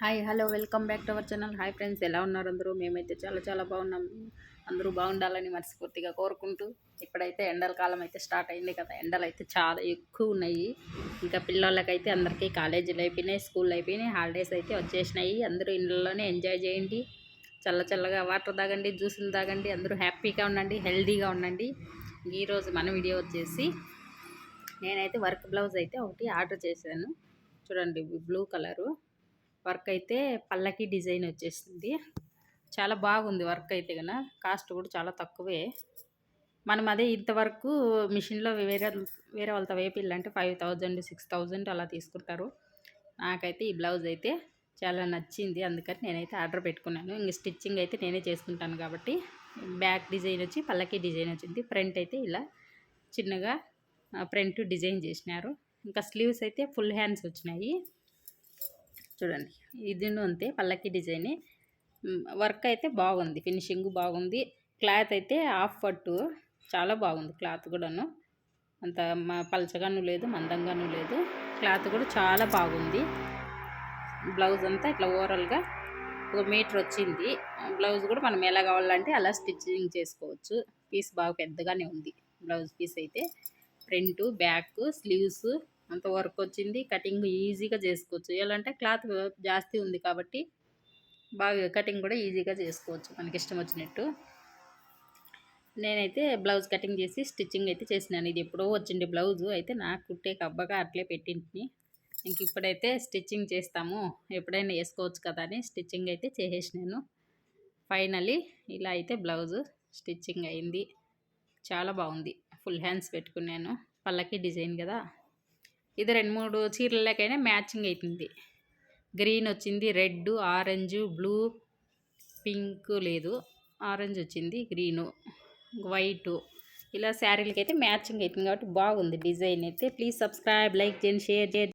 Hi hello welcome back to our channel. Hi friends ఎలా ఉన్నారు అందరూ? మేమైతే చాలా చాలా బాగున్నాం. అందరూ బాగుండాలని మనస్ఫూర్తిగా కోరుకుంటూ ఇప్పుడైతే ఎండల కాలం అయితే స్టార్ట్ అయింది కదా. ఎండలు అయితే చాలా ఎక్కువ ఉన్నాయి. ఇంకా పిల్లలకైతే అందరికీ కాలేజీలు అయిపోయినాయి స్కూల్ అయిపోయినాయి హాలిడేస్ అయితే వచ్చేసినాయి. అందరూ ఇళ్ళలోనే ఎంజాయ్ చేయండి. చల్ల చల్లగా వాటర్ తాగండి జ్యూసులు తాగండి అందరూ హ్యాపీగా ఉండండి హెల్దీగా ఉండండి. ఈరోజు మన వీడియో వచ్చేసి నేనైతే వర్క్ బ్లౌజ్ అయితే ఒకటి ఆర్డర్ చేశాను. చూడండి బ్లూ కలరు. వర్క్ అయితే పల్లకి డిజైన్ వచ్చేసింది. చాలా బాగుంది వర్క్ అయితే కనుక కాస్ట్ కూడా చాలా తక్కువే. మనం అదే ఇంతవరకు మిషన్లో వేరే వేరే వాళ్ళతో వేపిల్లంటే ఫైవ్ థౌజండ్ సిక్స్ థౌజండ్ అలా తీసుకుంటారు. నాకైతే ఈ బ్లౌజ్ అయితే చాలా నచ్చింది. అందుకని నేనైతే ఆర్డర్ పెట్టుకున్నాను. ఇంక స్టిచ్చింగ్ అయితే నేనే చేసుకుంటాను కాబట్టి. బ్యాక్ డిజైన్ వచ్చి పల్లకి డిజైన్ వచ్చింది. ఫ్రంట్ అయితే ఇలా చిన్నగా ఫ్రంట్ డిజైన్ చేసినారు. ఇంకా స్లీవ్స్ అయితే ఫుల్ హ్యాండ్స్ వచ్చినాయి. చూడండి. ఇది అంతే పల్లకి డిజైన్. వర్క్ అయితే బాగుంది ఫినిషింగ్ బాగుంది. క్లాత్ అయితే హాఫ్ పట్టు చాలా బాగుంది క్లాత్ కూడాను. అంత పలచగాను లేదు మందంగాను లేదు. క్లాత్ కూడా చాలా బాగుంది. బ్లౌజ్ అంతా ఇట్లా ఓవరాల్గా ఒక మీటర్ వచ్చింది. బ్లౌజ్ కూడా మనం ఎలా కావాలంటే అలా స్టిచ్చింగ్ చేసుకోవచ్చు. పీస్ బాగా పెద్దగానే ఉంది బ్లౌజ్ పీస్ అయితే. ఫ్రంట్ బ్యాక్ స్లీవ్స్ అంత వర్క్ వచ్చింది. కటింగ్ ఈజీగా చేసుకోవచ్చు. ఎలాంటే క్లాత్ జాస్తి ఉంది కాబట్టి బాగా కటింగ్ కూడా ఈజీగా చేసుకోవచ్చు. మనకి ఇష్టం వచ్చినట్టు. నేనైతే బ్లౌజ్ కటింగ్ చేసి స్టిచ్చింగ్ అయితే చేసినాను. ఇది ఎప్పుడో వచ్చింది బ్లౌజు. అయితే నాకు కుట్టే కబ్బగా అట్లే పెట్టింటిని. ఇంక ఇప్పుడైతే స్టిచ్చింగ్ చేస్తాము. ఎప్పుడైనా వేసుకోవచ్చు కదా అని స్టిచ్చింగ్ అయితే చేసేసినాను. ఫైనలీ ఇలా అయితే బ్లౌజు స్టిచ్చింగ్ అయింది. చాలా బాగుంది. ఫుల్ హ్యాండ్స్ పెట్టుకున్నాను. పళ్ళకి డిజైన్ కదా. ఇది రెండు మూడు చీరలకైనా మ్యాచింగ్ అవుతుంది గ్రీన్ వచ్చింది రెడ్ ఆరెంజ్ బ్లూ పింక్ లేదు. ఆరెంజ్ వచ్చింది గ్రీను వైటు. ఇలా శారీలకి అయితే మ్యాచింగ్ అవుతుంది కాబట్టి బాగుంది డిజైన్ అయితే. ప్లీజ్ సబ్స్క్రైబ్ లైక్ చేయండి షేర్ చేయండి.